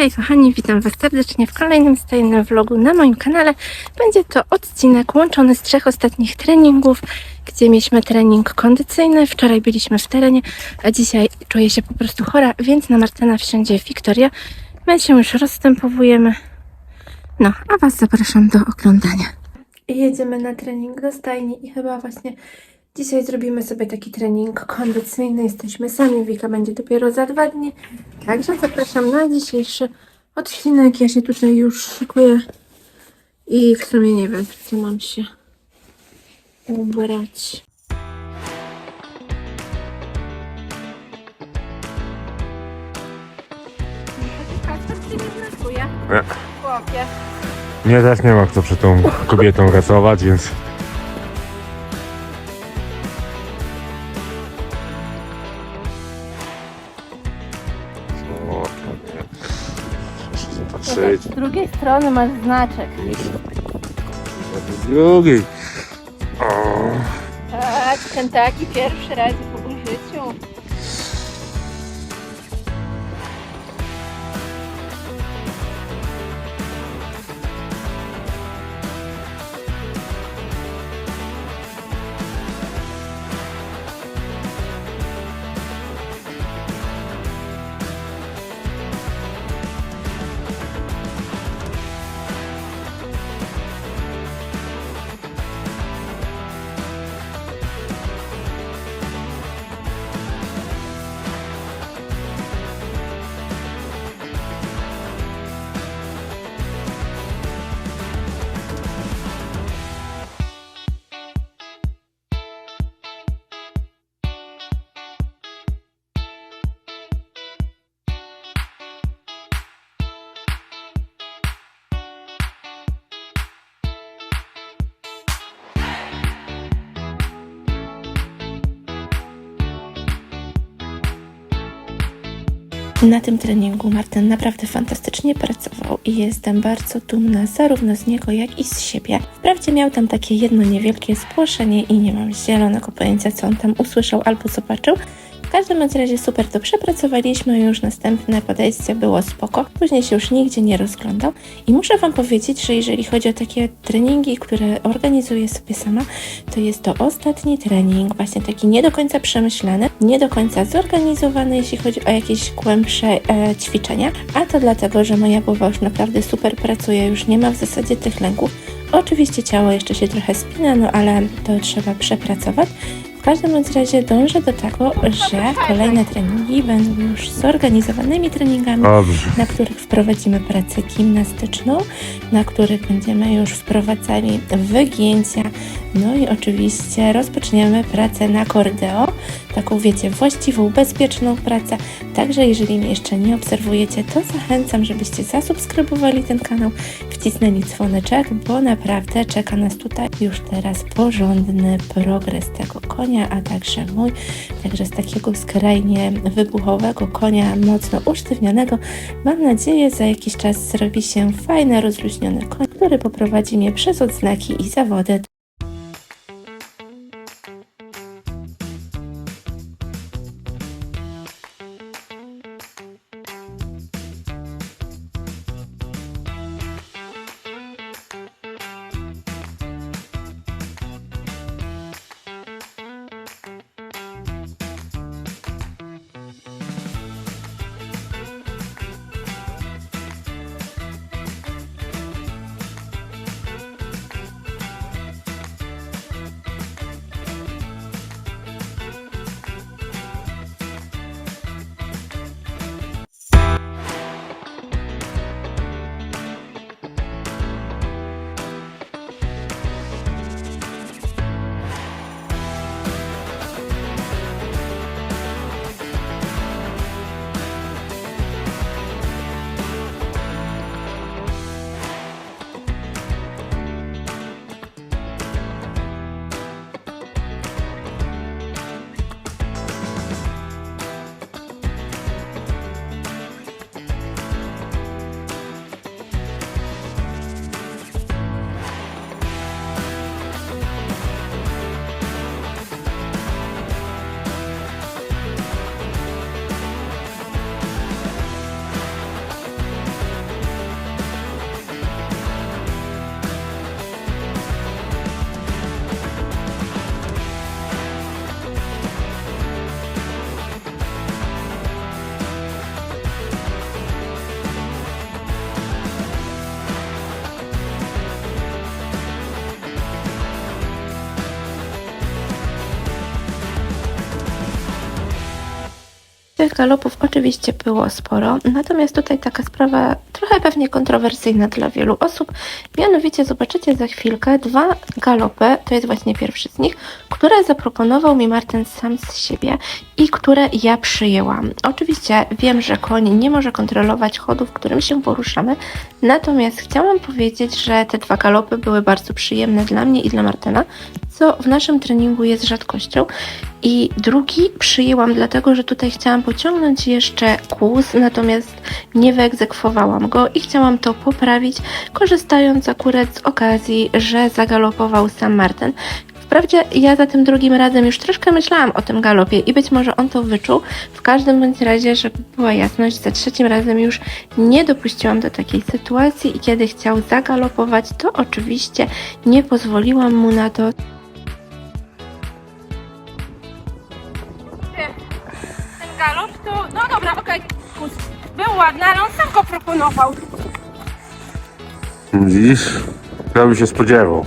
Hej kochani, witam Was serdecznie w kolejnym stajnym vlogu na moim kanale. Będzie to odcinek łączony z trzech ostatnich treningów, gdzie mieliśmy trening kondycyjny. Wczoraj byliśmy w terenie, a dzisiaj czuję się po prostu chora, więc na Martyna wsiądzie Wiktoria. My się już rozstępowujemy. No, a Was zapraszam do oglądania. Jedziemy na trening do stajni i chyba właśnie dzisiaj zrobimy sobie taki trening kondycyjny. Jesteśmy sami, Wika będzie dopiero za dwa dni. Także zapraszam na dzisiejszy odcinek. Ja się tutaj już szykuję i w sumie nie wiem, co mam się ubrać. Nie. Mnie też nie ma kto przed tą kobietą rasować, więc Z drugiej strony masz znaczek. Z drugiej. O, Tak, Kentucky pierwszy raz po użyciu. Na tym treningu Martin naprawdę fantastycznie pracował i jestem bardzo dumna zarówno z niego, jak i z siebie. Wprawdzie miał tam takie jedno niewielkie spłoszenie i nie mam zielonego pojęcia, co on tam usłyszał albo zobaczył. W każdym razie super to przepracowaliśmy, już następne podejście było spoko. Później się już nigdzie nie rozglądał i muszę Wam powiedzieć, że jeżeli chodzi o takie treningi, które organizuję sobie sama, to jest to ostatni trening, właśnie taki nie do końca przemyślany, nie do końca zorganizowany, jeśli chodzi o jakieś głębsze e, ćwiczenia, a to dlatego, że moja głowa już naprawdę super pracuje, już nie ma w zasadzie tych lęków. Oczywiście ciało jeszcze się trochę spina, no ale to trzeba przepracować. W każdym bądź razie dążę do tego, że kolejne treningi będą już zorganizowanymi treningami, na których wprowadzimy pracę gimnastyczną, na których będziemy już wprowadzali wygięcia, no i oczywiście rozpoczniemy pracę na kordeo, taką wiecie, właściwą, bezpieczną pracę. Także jeżeli mnie jeszcze nie obserwujecie, to zachęcam, żebyście zasubskrybowali ten kanał, wcisnęli dzwoneczek, bo naprawdę czeka nas tutaj już teraz porządny progres tego konia, a także mój. Także z takiego skrajnie wybuchowego konia, mocno usztywnionego, mam nadzieję, za jakiś czas zrobi się fajny, rozluźniony koń, który poprowadzi mnie przez odznaki i zawody. Galopów oczywiście było sporo, natomiast tutaj taka sprawa trochę pewnie kontrowersyjna dla wielu osób. Mianowicie zobaczycie za chwilkę dwa galopy, to jest właśnie pierwszy z nich, które zaproponował mi Martin sam z siebie i które ja przyjęłam. Oczywiście wiem, że koń nie może kontrolować chodu, w którym się poruszamy, natomiast chciałam powiedzieć, że te dwa galopy były bardzo przyjemne dla mnie i dla Martyna, co w naszym treningu jest rzadkością. I drugi przyjęłam dlatego, że tutaj chciałam pociągnąć jeszcze kłus, natomiast nie wyegzekwowałam go i chciałam to poprawić, korzystając akurat z okazji, że zagalopował sam Marten. Wprawdzie ja za tym drugim razem już troszkę myślałam o tym galopie i być może on to wyczuł. W każdym bądź razie, żeby była jasność, za trzecim razem już nie dopuściłam do takiej sytuacji i kiedy chciał zagalopować, to oczywiście nie pozwoliłam mu na to. Galop, to no dobra, okej, kus. Był ładny, ale on sam go proponował. Widzisz? Ja bym się spodziewał.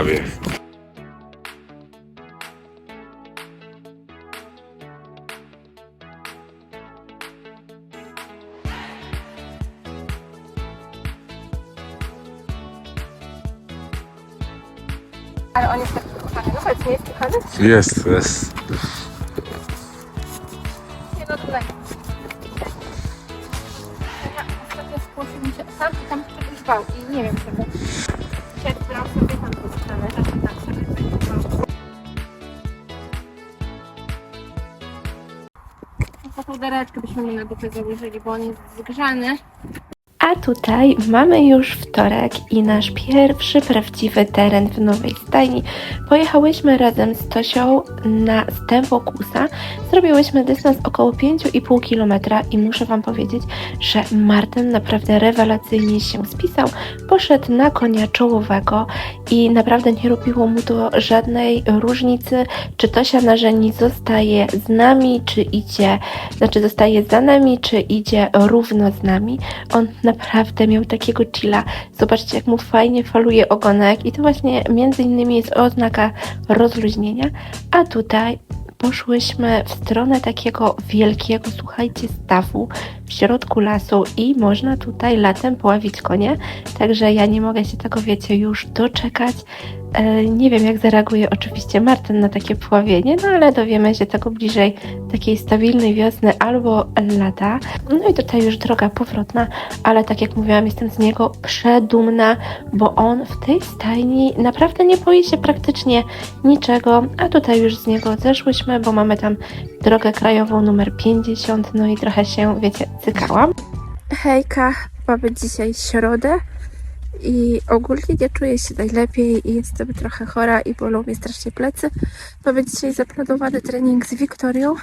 Prawie. Ale on jest taki kochany. No chodź, nie jest kochany? Jest, jest. Taką dereczkę byśmy mu na dupę założyli, bo on jest zgrzany. A tutaj mamy już wtorek i nasz pierwszy prawdziwy teren w nowej stajni. Pojechałyśmy razem z Tosią na stępo kusa. Zrobiłyśmy dystans około 5,5 km i muszę Wam powiedzieć, że Martin naprawdę rewelacyjnie się spisał. Poszedł na konia czołowego i naprawdę nie robiło mu to żadnej różnicy, czy Tosia na żeni zostaje z nami, czy idzie, znaczy zostaje za nami, czy idzie równo z nami. On naprawdę miał takiego chilla. Zobaczcie, jak mu fajnie faluje ogonek i to właśnie między innymi jest oznaka rozluźnienia. A tutaj poszłyśmy w stronę takiego wielkiego, słuchajcie, stawu w środku lasu i można tutaj latem poławić konie. Także ja nie mogę się tego, wiecie, już doczekać. E, Nie wiem, jak zareaguje oczywiście Martin na takie pławienie, no ale dowiemy się tego bliżej takiej stabilnej wiosny albo lata. No i tutaj już droga powrotna, ale tak jak mówiłam, jestem z niego przedumna, bo on w tej stajni naprawdę nie boi się praktycznie niczego, a tutaj już z niego zeszłyśmy, bo mamy tam drogę krajową numer 50, no i trochę się, wiecie, cykałam. Hejka, mamy dzisiaj środę i ogólnie nie czuję się najlepiej i jestem trochę chora i bolą mnie strasznie plecy. Mamy dzisiaj zaplanowany trening z Wiktorią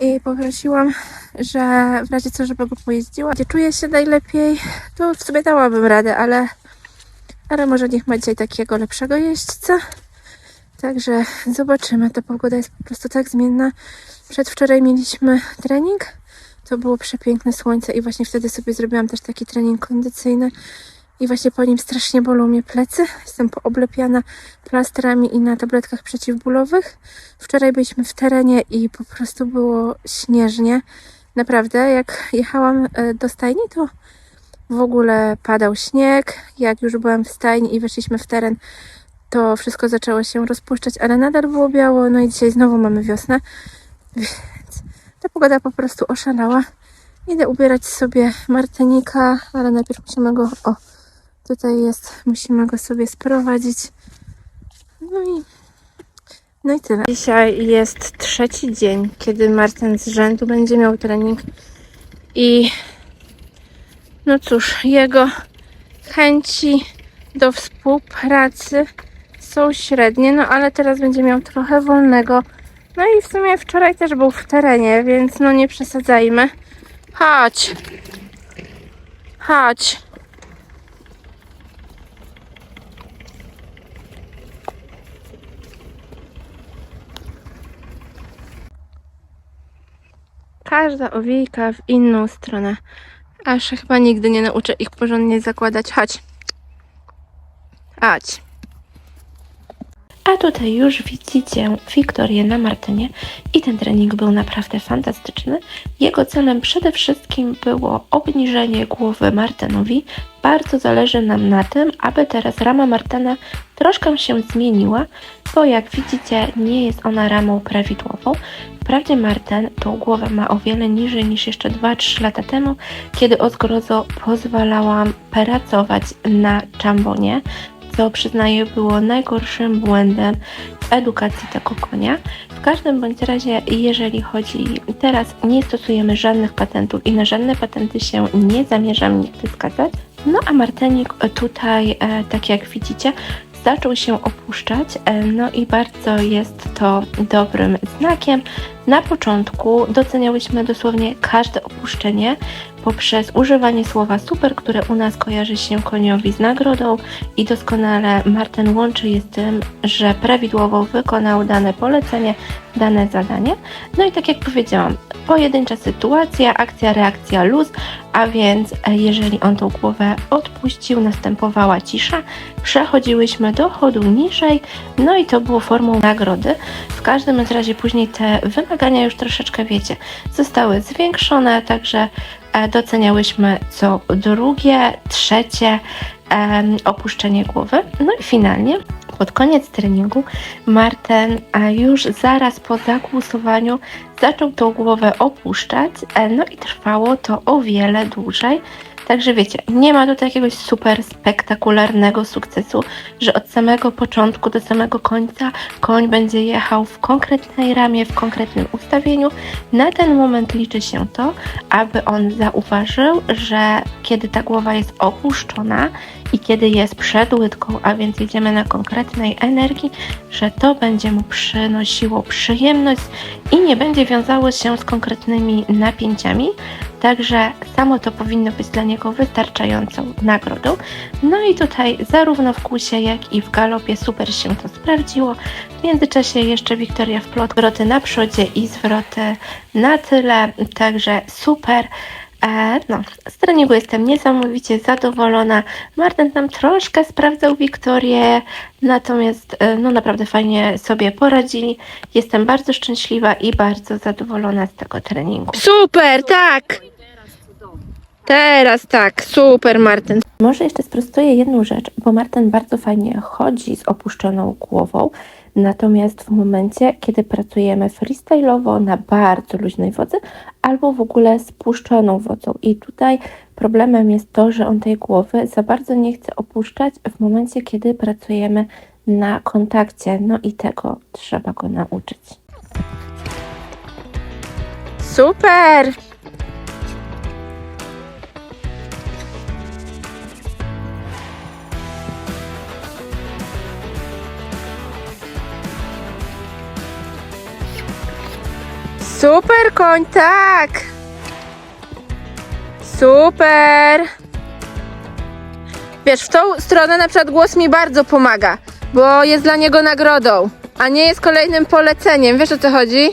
i poprosiłam, że w razie co, żeby go pojeździła. Gdzie czuję się najlepiej, to w sumie dałabym radę, ale, ale może niech ma dzisiaj takiego lepszego jeźdźca. Także zobaczymy. Ta pogoda jest po prostu tak zmienna. Przedwczoraj mieliśmy trening. To było przepiękne słońce i właśnie wtedy sobie zrobiłam też taki trening kondycyjny. I właśnie po nim strasznie bolą mnie plecy. Jestem pooblepiana plastrami i na tabletkach przeciwbólowych. Wczoraj byliśmy w terenie i po prostu było śnieżnie. Naprawdę, jak jechałam e, do stajni, to w ogóle padał śnieg. Jak już byłam w stajni i weszliśmy w teren, to wszystko zaczęło się rozpuszczać, ale nadal było biało. No i dzisiaj znowu mamy wiosnę, więc ta pogoda po prostu oszalała. Idę ubierać sobie Martynika, ale najpierw musimy go. O, tutaj jest, musimy go sobie sprowadzić. No i. No i tyle. Dzisiaj jest trzeci dzień, kiedy Martin z rzędu będzie miał trening. I no cóż, jego chęci do współpracy są średnie, no ale teraz będzie miał trochę wolnego, No i w sumie wczoraj też był w terenie, więc no nie przesadzajmy. Chodź. Chodź. Każda owijka w inną stronę. Aż chyba nigdy nie nauczę ich porządnie zakładać. Chodź. Chodź. A tutaj już widzicie Wiktorię na Martynie i ten trening był naprawdę fantastyczny. Jego celem przede wszystkim było obniżenie głowy Martynowi. Bardzo zależy nam na tym, aby teraz rama Martyna troszkę się zmieniła, bo jak widzicie nie jest ona ramą prawidłową. Wprawdzie Marten tą głowę ma o wiele niżej niż jeszcze 2-3 lata temu, kiedy o zgrozo pozwalałam pracować na czambonie co przyznaję było najgorszym błędem w edukacji tego konia. W każdym bądź razie, jeżeli chodzi teraz, nie stosujemy żadnych patentów i na żadne patenty się nie zamierzam nigdy. No a Martenik tutaj, e, tak jak widzicie, zaczął się opuszczać, e, no i bardzo jest to dobrym znakiem. Na początku doceniałyśmy dosłownie każde opuszczenie poprzez używanie słowa super, które u nas kojarzy się koniowi z nagrodą i doskonale Marten łączy je z tym, że prawidłowo wykonał dane polecenie, dane zadanie. No i tak jak powiedziałam, pojedyncza sytuacja, akcja, reakcja, luz, a więc e, jeżeli on tą głowę odpuścił, następowała cisza, przechodziłyśmy do chodu niżej, no i to było formą nagrody. W każdym razie później te wymagania już troszeczkę, wiecie, zostały zwiększone, także e, doceniałyśmy co drugie, trzecie opuszczenie głowy. No i finalnie pod koniec treningu Marten już zaraz po zagłosowaniu zaczął tą głowę opuszczać, e, no i trwało to o wiele dłużej. Także wiecie, nie ma tutaj jakiegoś super spektakularnego sukcesu, że od samego początku do samego końca koń będzie jechał w konkretnej ramie, w konkretnym ustawieniu. Na ten moment liczy się to, aby on zauważył, że kiedy ta głowa jest opuszczona i kiedy jest przed łydką, a więc jedziemy na konkretnej energii, że to będzie mu przynosiło przyjemność i nie będzie wiązało się z konkretnymi napięciami. Także samo to powinno być dla niego wystarczającą nagrodą. No i tutaj zarówno w kusie, jak i w galopie super się to sprawdziło. W międzyczasie jeszcze Wiktoria w plot, zwroty na przodzie i zwroty na tyle, także super. E, no, z treningu jestem niesamowicie zadowolona. Martin tam troszkę sprawdzał Wiktorię, natomiast e, no naprawdę fajnie sobie poradzili. Jestem bardzo szczęśliwa i bardzo zadowolona z tego treningu. Super, tak! Teraz tak, super Martin. Może jeszcze sprostuję jedną rzecz, bo Martin bardzo fajnie chodzi z opuszczoną głową, natomiast w momencie, kiedy pracujemy freestyle'owo na bardzo luźnej wodzy, albo w ogóle z puszczoną wodzą. I tutaj problemem jest to, że on tej głowy za bardzo nie chce opuszczać w momencie, kiedy pracujemy na kontakcie. No i tego trzeba go nauczyć. Super! Super koń, tak! Super! Wiesz, w tą stronę na przykład głos mi bardzo pomaga, bo jest dla niego nagrodą, a nie jest kolejnym poleceniem. Wiesz o co chodzi?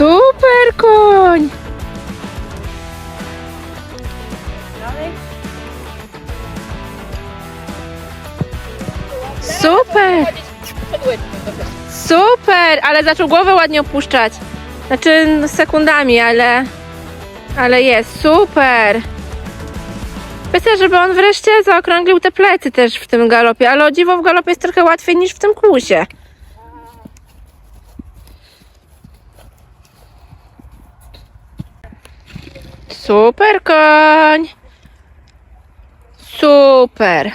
Super koń! Super! Super! Ale zaczął głowę ładnie opuszczać. Znaczy no, sekundami, ale... Ale jest, super! Myślę, żeby on wreszcie zaokrąglił te plecy też w tym galopie, ale o dziwo w galopie jest trochę łatwiej niż w tym klusie. Super koń. Super.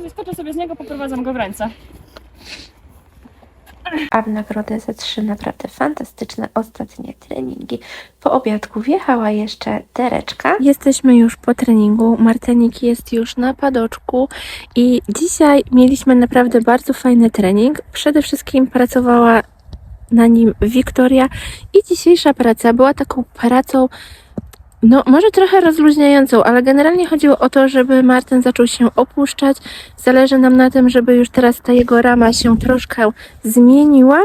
Wyskoczę sobie z niego, poprowadzam go w ręce. A w nagrodę za trzy naprawdę fantastyczne ostatnie treningi. Po obiadku wjechała jeszcze Tereczka. Jesteśmy już po treningu, Martenik jest już na padoczku i dzisiaj mieliśmy naprawdę bardzo fajny trening. Przede wszystkim pracowała na nim Wiktoria i dzisiejsza praca była taką pracą no, może trochę rozluźniającą, ale generalnie chodziło o to, żeby Martin zaczął się opuszczać. Zależy nam na tym, żeby już teraz ta jego rama się troszkę zmieniła,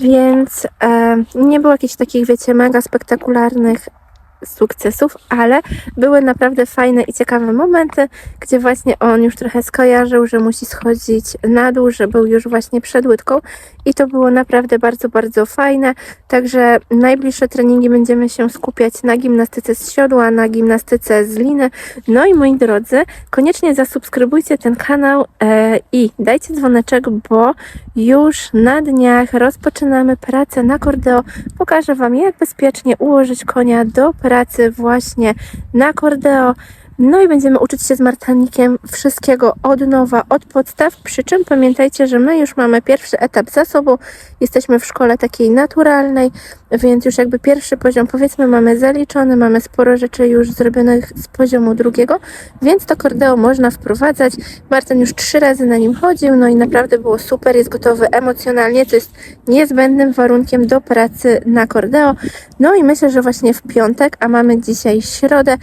więc e, nie było jakichś takich, wiecie, mega spektakularnych sukcesów, ale były naprawdę fajne i ciekawe momenty, gdzie właśnie on już trochę skojarzył, że musi schodzić na dół, że był już właśnie przed łydką i to było naprawdę bardzo, bardzo fajne. Także najbliższe treningi będziemy się skupiać na gimnastyce z siodła, na gimnastyce z liny. No i moi drodzy, koniecznie zasubskrybujcie ten kanał e, i dajcie dzwoneczek, bo już na dniach rozpoczynamy pracę na kordeo. Pokażę Wam, jak bezpiecznie ułożyć konia do pracy właśnie na kordeo. No i będziemy uczyć się z Martanikiem wszystkiego od nowa, od podstaw. Przy czym pamiętajcie, że my już mamy pierwszy etap za sobą. Jesteśmy w szkole takiej naturalnej, więc już jakby pierwszy poziom powiedzmy mamy zaliczony, mamy sporo rzeczy już zrobionych z poziomu drugiego, więc to kordeo można wprowadzać. Martin już trzy razy na nim chodził, no i naprawdę było super, jest gotowy emocjonalnie, co jest niezbędnym warunkiem do pracy na kordeo. No i myślę, że właśnie w piątek, a mamy dzisiaj środę,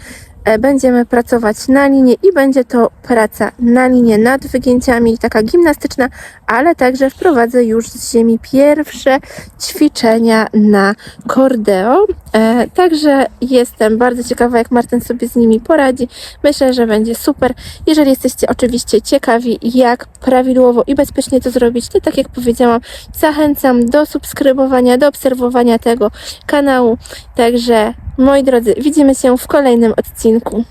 będziemy pracować na linie i będzie to praca na linie nad wygięciami, taka gimnastyczna, ale także wprowadzę już z ziemi pierwsze ćwiczenia na kordeo. E, także jestem bardzo ciekawa, jak Martin sobie z nimi poradzi. Myślę, że będzie super. Jeżeli jesteście oczywiście ciekawi, jak prawidłowo i bezpiecznie to zrobić, to tak jak powiedziałam, zachęcam do subskrybowania, do obserwowania tego kanału. Także moi drodzy, widzimy się w kolejnym odcinku.